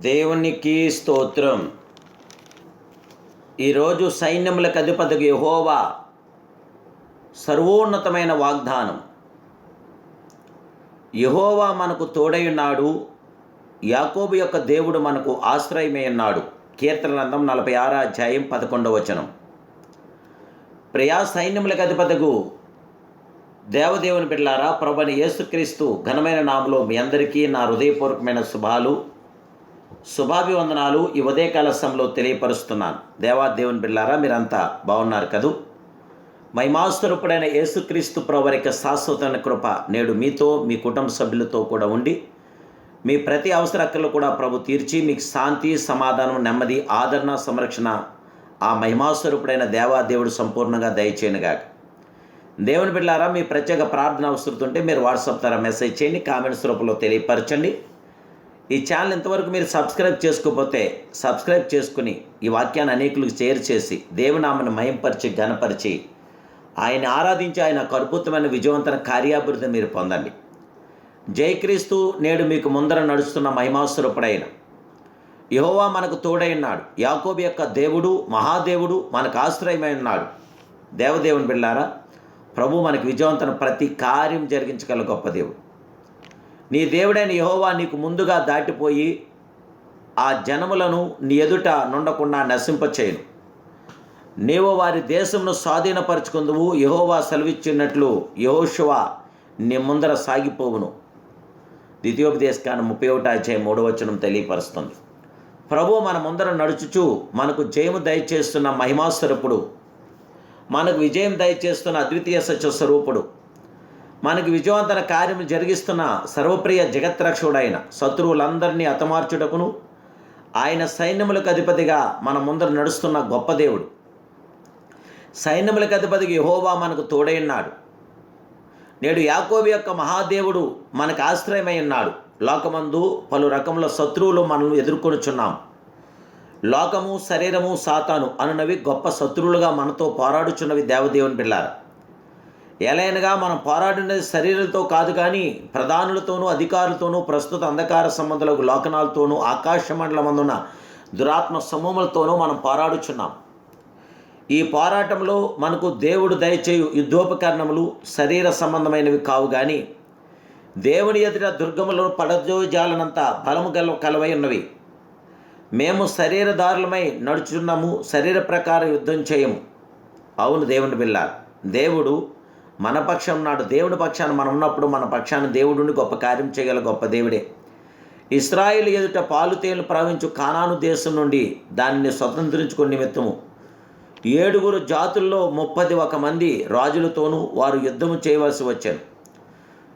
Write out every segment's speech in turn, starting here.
దేవునికి స్తోత్రం. ఈరోజు సైన్యములకు అధిపతికి యహోవా సర్వోన్నతమైన వాగ్దానం. యహోవా మనకు తోడై ఉన్నాడు యాకోబు యొక్క దేవుడు మనకు ఆశ్రయమై ఉన్నాడు. కీర్తన నలభై ఆరు అధ్యాయం పదకొండవ వచనం. ప్రయా సైన్యములకు అధిపతకు దేవదేవుని బిడ్లారా ప్రభుని యేసుక్రీస్తు ఘనమైన నామలో మీ అందరికీ నా హృదయపూర్వకమైన శుభాలు. శుభాభివందనాలు ఈ ఉదయకాల సమయంలో తెలియపరుస్తున్నాను దేవాదేవుని బిళ్ళారా మీరంతా బాగున్నారు కదూ? మహిమాస్వరూపుడైన యేసుక్రీస్తు ప్రవర్ యొక్క శాశ్వతమైన కృప నేడు మీతో మీ కుటుంబ సభ్యులతో కూడా ఉండి మీ ప్రతి అవసరకలు కూడా ప్రభు తీర్చి మీకు శాంతి సమాధానం నెమ్మది ఆదరణ సంరక్షణ ఆ మహిమాస్వరూపుడైన దేవాదేవుడు సంపూర్ణంగా దయచేయనుగాక. దేవుని బిడ్డారా మీ ప్రత్యేక ప్రార్థన అవసరం ఉంటే మీరు వాట్సాప్ ద్వారా మెసేజ్ చేయండి కామెంట్స్ రూపంలో తెలియపరచండి. ఈ ఛానల్ ఇంతవరకు మీరు సబ్స్క్రైబ్ చేసుకోకపోతే సబ్స్క్రైబ్ చేసుకుని ఈ వాక్యాన్ని అనేకులకు షేర్ చేసి దేవనామను మయంపరిచి ఘనపరిచి ఆయన ఆరాధించి ఆయన అద్భుతమైన విజయవంతమైన కార్యాభివృద్ధిని మీరు పొందండి. జయక్రీస్తు నేడు మీకు ముందర నడుస్తున్న మహిమాస్వరూపుడైన యహోవా మనకు తోడైనాడు ఉన్నాడు. యాకోబు యొక్క దేవుడు మహాదేవుడు మనకు ఆశ్రయమై ఉన్నాడు. దేవదేవుని బిళ్ళారా ప్రభు మనకు విజయవంతన ప్రతి కార్యం జరిగించగల గొప్ప దేవుడు. నీ దేవుడైన యహోవా నీకు ముందుగా దాటిపోయి ఆ జనములను నీ ఎదుట నుండకుండా నశింపచేయను. నీవు వారి దేశమును స్వాధీనపరుచుకుందువు యహోవా సెలవిచ్చినట్లు యహోశువ నీ ముందర సాగిపోవును. ద్వితీయోపదేశకాన్ని ముప్పై ఒకటి అధ్యాయం మూడవచనం తెలియపరుస్తుంది. ప్రభు మన ముందర నడుచుచు మనకు జయము దయచేస్తున్న మహిమాస్వరూపుడు మనకు విజయం దయచేస్తున్న అద్వితీయ సత్య స్వరూపుడు మనకి విజయవంతన కార్యము జరిగిస్తున్న సర్వప్రియ జగత్రక్షుడైన శత్రువులందరినీ హతమార్చుటకును ఆయన సైన్యములకు అధిపతిగా మన ముందర నడుస్తున్న గొప్ప దేవుడు. సైన్యములకు అధిపతికి యహోవా మనకు తోడైనాడు నేడు యాకోబి యొక్క మహాదేవుడు మనకు ఆశ్రయమై ఉన్నాడు. లోకమందు పలు రకముల శత్రువులు మనల్ని ఎదుర్కొనుచున్నాం. లోకము శరీరము సాతాను అనునవి గొప్ప శత్రువులుగా మనతో పోరాడుచున్నవి దేవదేవుని పిల్లారు ఎలైనగా మనం పోరాడినది శరీరంతో కాదు కానీ ప్రధానులతోనూ అధికారులతోనూ ప్రస్తుత అంధకార సంబంధాలకు లోకనాలతోనూ ఆకాశ మండలమందున్న దురాత్మ సమూహములతోనూ మనం పోరాడుచున్నాం. ఈ పోరాటంలో మనకు దేవుడు దయచేయు యుద్ధోపకరణములు శరీర సంబంధమైనవి కావు కానీ దేవుని ఎదుట దుర్గములను పడజోజాలనంత బలము గల కలవై ఉన్నవి. మేము శరీరదారులమై నడుచున్నాము శరీర ప్రకారం యుద్ధం చేయము. అవును దేవుని బిళ్ళ దేవుడు మన పక్షం నాడు దేవుడి పక్షాన మనం ఉన్నప్పుడు మన పక్షాన దేవుడిని గొప్ప కార్యం చేయగల గొప్ప దేవుడే. ఇస్రాయిల్ ఎదుట పాలు తేలు ప్రవహించు కానాను దేశం నుండి దానిని స్వతంత్రించుకుని నిమిత్తము. ఏడుగురు జాతుల్లో ముప్పది ఒక మంది రాజులతోనూ వారు యుద్ధము చేయవలసి వచ్చాను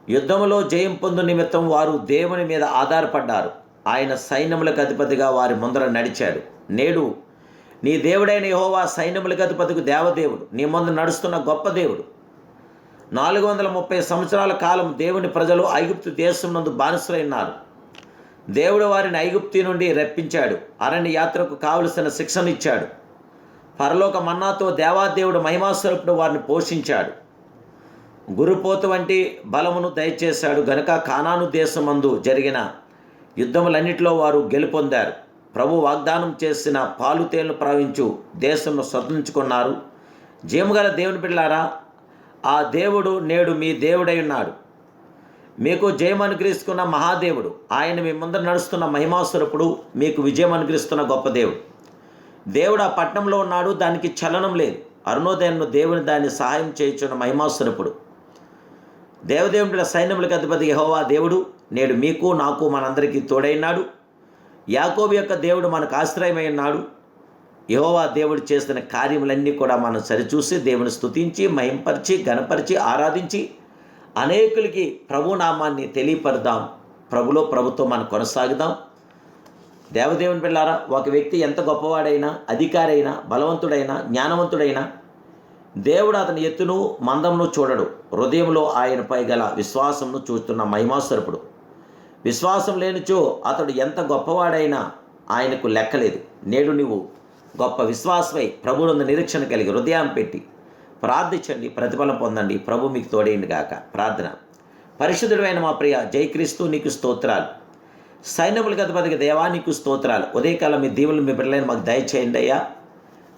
యుద్ధములో జయం పొందు నిమిత్తం వారు దేవుని మీద ఆధారపడ్డారు. ఆయన సైన్యములకు అధిపతిగా వారి ముందర నడిచాడు. నేడు నీ దేవుడైన యహోవా సైన్యములకు అధిపతికి దేవదేవుడు. నీ ముందు నడుస్తున్న గొప్ప దేవుడు. నాలుగు వందల ముప్పై సంవత్సరాల కాలం దేవుని ప్రజలు ఐగుప్తు దేశం నందు బానిసలైనారు. దేవుడు వారిని ఐగుప్తి నుండి రప్పించాడు. అరణ్య యాత్రకు కావలసిన శిక్షణ ఇచ్చాడు. పరలోక మన్నాతో దేవాదేవుడు మహిమాస్వరూపుడు వారిని పోషించాడు. గురుపోతు వంటి బలమును దయచేశాడు. గనుక కానాను దేశమందు జరిగిన యుద్ధములన్నిటిలో వారు గెలుపొందారు. ప్రభు వాగ్దానం చేసిన పాలు తేళ్ళు ప్రవహించు దేశంను స్వతంత్రించుకున్నారు. జీముగల దేవుని బిడ్డారా ఆ దేవుడు నేడు మీ దేవుడై ఉన్నాడు. మీకు జయం అనుగ్రహిస్తున్న మహాదేవుడు ఆయన మీ ముందర నడుస్తున్న మహిమాసురపుడు మీకు విజయం అనుగ్రహిస్తున్న గొప్ప దేవుడు. దేవుడు ఆ పట్టణంలో ఉన్నాడు దానికి చలనం లేదు. అరుణోదయంలో దేవుని దాన్ని సహాయం చేయించున్న మహిమాసురపుడు దేవదేవుడి సైన్యములకు అధిపతి యహోవా దేవుడు నేడు మీకు నాకు మనందరికీ తోడైనాడు యాకోబు యొక్క దేవుడు మనకు ఆశ్రయమై ఉన్నాడు. యహోవా దేవుడు చేస్తున్న కార్యములన్నీ కూడా మనం సరిచూసి దేవుని స్తుతించి మహింపరిచి గణపరిచి ఆరాధించి అనేకులకి ప్రభు నామాన్ని ప్రభులో ప్రభుత్వం మనం కొనసాగుదాం. దేవదేవుని పిల్లారా ఒక వ్యక్తి ఎంత గొప్పవాడైనా అధికారైనా బలవంతుడైనా జ్ఞానవంతుడైనా దేవుడు అతని ఎత్తును మందంను చూడడు. హృదయంలో ఆయనపై గల విశ్వాసంను చూస్తున్న మహిమాస్వరపుడు. విశ్వాసం లేనిచో అతడు ఎంత గొప్పవాడైనా ఆయనకు లెక్కలేదు. నేడు నువ్వు గొప్ప విశ్వాసమై ప్రభునందు నిరీక్షణ కలిగి హృదయం పెట్టి ప్రార్థించండి ప్రతిఫలం పొందండి. ప్రభు మీకు తోడేయండి గాక. ప్రార్థన. పరిశుద్ధుడైన మా ప్రియ జయక్రీస్తు నీకు స్తోత్రాలు. సైన్యములకు అధిపతికి దేవానికి స్తోత్రాలు. ఉదయకాలం మీ దీవులు మీ బిడ్డలైన మాకు దయచేయండి అయ్యా.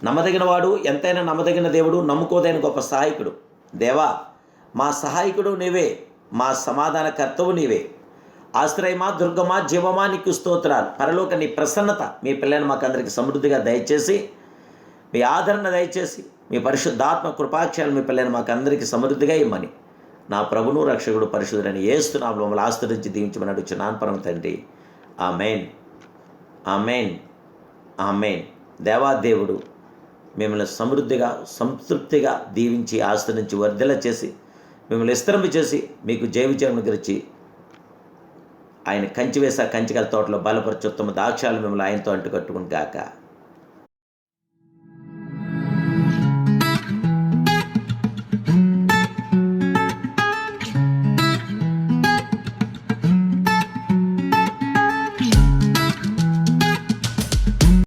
నమ్మదగిన వాడు ఎంతైనా నమ్మదగిన దేవుడు నమ్ముకోదైన గొప్ప సహాయకుడు. దేవా మా సహాయకుడు నీవే మా సమాధానకర్తవు నీవే. ఆశ్రయమా దుర్గమా జీవమా నీకు స్తోత్రాలు. పరలోక నీ ప్రసన్నత. మీ పిల్లని మాకు అందరికీ సమృద్ధిగా దయచేసి మీ ఆదరణ దయచేసి మీ పరిశుద్ధాత్మ కృపాక్షయాలు మీ పిల్లని మాకు అందరికీ సమృద్ధిగా ఇమ్మని. నా ప్రభును రక్షకుడు పరిశుద్ధుడని ఏస్తున్నాం మమ్మల్ని ఆశ్రయించి దీవించమని అడుగుచున్నాను పరమ తండ్రి. ఆ మెయిన్ ఆ మెయిన్ ఆ మెయిన్ దేవాదేవుడు మిమ్మల్ని సమృద్ధిగా సంతృప్తిగా దీవించి ఆశ్రయించి వర్ధల చేసి మిమ్మల్ని విస్తరింప చేసి మీకు జయ విజయం గురించి ఆయన కంచి వేసా కంచికల తోటలో బలపరచుత్తము దాక్షాలు మిమ్మల్ని ఆయనతో అంటుకట్టుకుని గాక.